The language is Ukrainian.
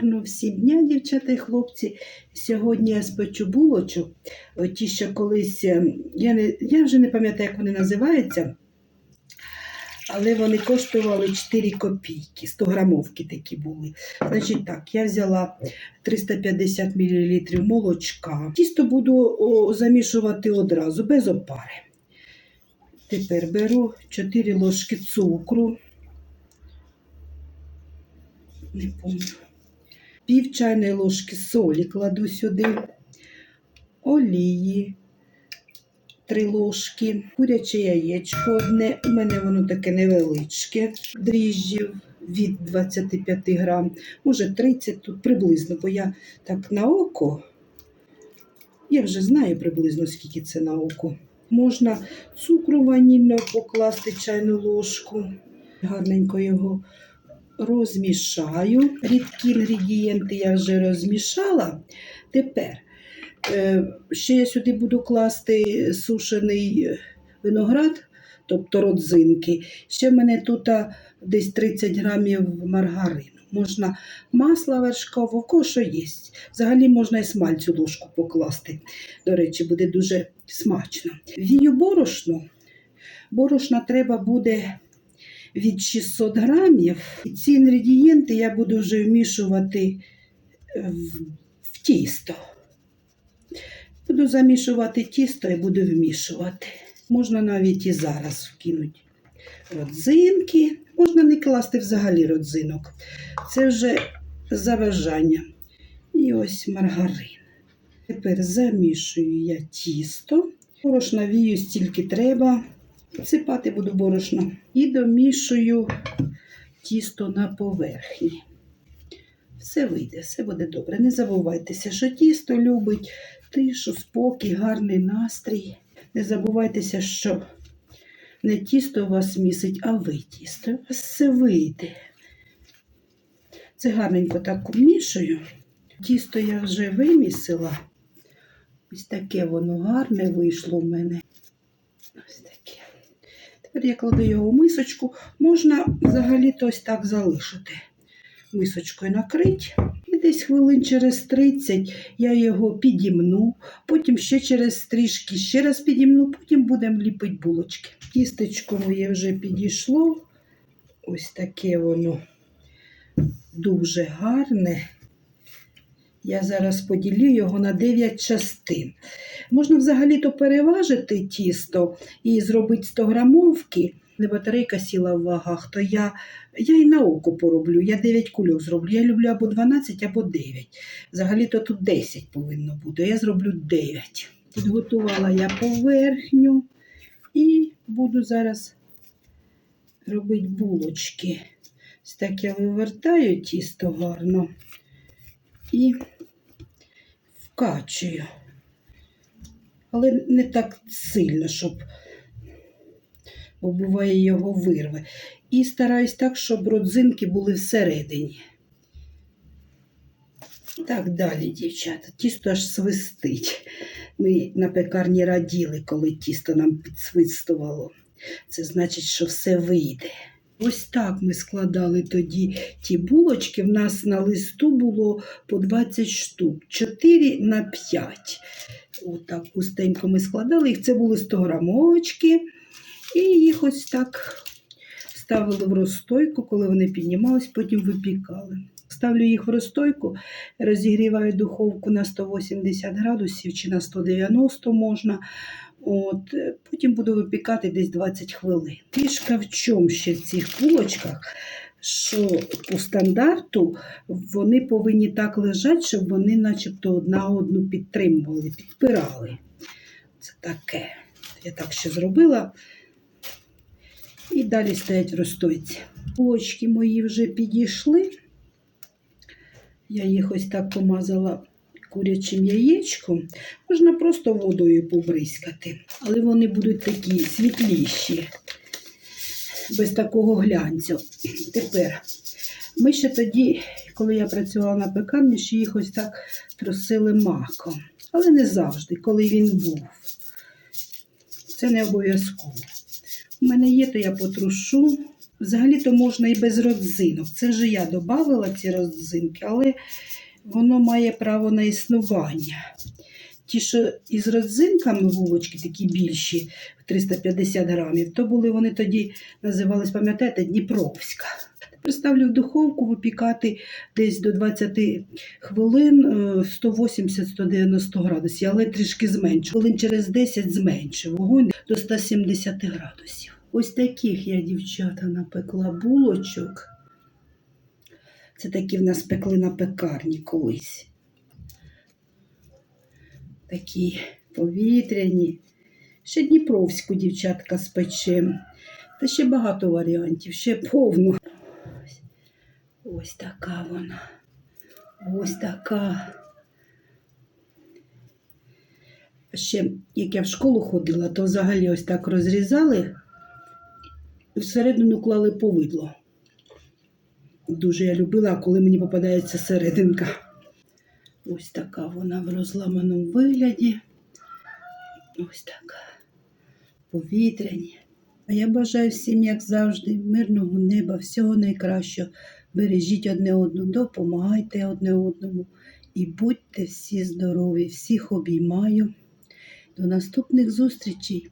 Гарно всім дня, дівчата і хлопці. Сьогодні я спечу булочок. Ті, що колись, е, я, не, я вже не пам'ятаю, як вони називаються, але вони коштували 4 копійки, 100 грамовки такі були. Значить так, я взяла 350 мл молочка. Тісто буду замішувати одразу, без опари. Тепер беру 4 ложки цукру. Не пам'ятаю. Пів чайної ложки солі кладу сюди, олії, три ложки, куряче яєчко одне, у мене воно таке невеличке, дріжджів від 25 грам, може 30 тут приблизно, бо я так на око, я вже знаю приблизно скільки це на око. Можна цукру ванільного покласти чайну ложку, гарненько його розмішаю. Рідкі інгредієнти я вже розмішала. Тепер е, ще я сюди буду класти сушений виноград, тобто родзинки. Ще в мене тут десь 30 грамів маргарину. Можна масло вершкового, кого що є. Взагалі можна і смальцю ложку покласти. До речі, буде дуже смачно. Вію борошно. Борошна треба буде від 600 грамів. Ці інгредієнти я буду вже вмішувати в, в тісто. Буду замішувати тісто і буду вмішувати. Можна навіть і зараз вкинути родзинки. Можна не класти взагалі родзинок. Це вже за бажанням. І ось маргарин. Тепер замішую я тісто. Борошна вію стільки треба. Сипати буду борошно. І домішую тісто на поверхні. Все вийде, все буде добре. Не забувайтеся, що тісто любить тишу, спокій, гарний настрій. Не забувайтеся, що не тісто вас місить, а ви тісто. У вас все вийде. Це гарненько так вмішую. Тісто я вже вимісила. Ось таке воно гарне вийшло в мене. Ось. Тепер я кладу його в мисочку. Можна взагалі-то ось так залишити. Мисочкою накрить. І десь хвилин через 30 я його підімну, потім ще через трішки ще раз підімну, потім будемо ліпити булочки. Тістечко моє вже підійшло. Ось таке воно дуже гарне. Я зараз поділю його на 9 частин. Можна взагалі-то переважити тісто і зробити 100 грамовки. Не батарейка сіла в вагах, то я, я і на око пороблю. Я 9 кульок зроблю. Я люблю або 12, або 9. Взагалі-то тут 10 повинно бути. Я зроблю 9. Підготувала я поверхню і буду зараз робити булочки. Ось так я вивертаю тісто гарно і вкачую. Але не так сильно, щоб, бо буває його вирве. І стараюсь так, щоб родзинки були всередині. Так далі, дівчата, тісто аж свистить. Ми на пекарні раділи, коли тісто нам підсвистувало. Це значить, що все вийде. Ось так ми складали тоді ті булочки. В нас на листу було по 20 штук, 4 на 5. Отак густенько ми складали їх. Це були 100 грамовочки. І їх ось так ставили в розстойку, коли вони піднімались, потім випікали. Ставлю їх в розстойку, розігріваю духовку на 180 градусів чи на 190 можна. От, е, Потім буду випікати десь 20 хвилин. Фішка в чому ще в цих булочках, що по стандарту вони повинні так лежати, щоб вони начебто одна одну підтримували, підпирали. Це таке. Я так ще зробила. І далі стоять в розстойці. Булочки мої вже підійшли. Я їх ось так помазала курячим яєчком. Можна просто водою побризкати, але вони будуть такі світліші, без такого глянцю. Тепер ми ще тоді, коли я працювала на пекарні, ще їх ось так трусили маком. Але не завжди, коли він був. Це не обов'язково. У мене є, то я потрушу. взагалі-то можна і без родзинок. Це вже я додавала ці родзинки, але воно має право на існування. Ті, що із родзинками вулочки такі більші, 350 грамів, то були вони тоді називались, пам'ятаєте, Дніпровська. Тепер ставлю в духовку випікати десь до 20 хвилин е, 180-190 градусів, але трішки зменшу. Хвилин через 10 зменшу вогонь до 170 градусів. Ось таких я, дівчата, напекла булочок. Це такі в нас пекли на пекарні колись. Такі повітряні. Ще Дніпровську дівчатка спечем. Та ще багато варіантів, ще повно. Ось, така вона. Ось така. Ще як я в школу ходила, то взагалі ось так розрізали, всередину клали повидло. Дуже я любила, коли мені попадається серединка. Ось така вона в розламаному вигляді. Ось така. Повітряні. А я бажаю всім, як завжди, мирного неба, всього найкращого. Бережіть одне одного, допомагайте одне одному і будьте всі здорові. Всіх обіймаю. До наступних зустрічей!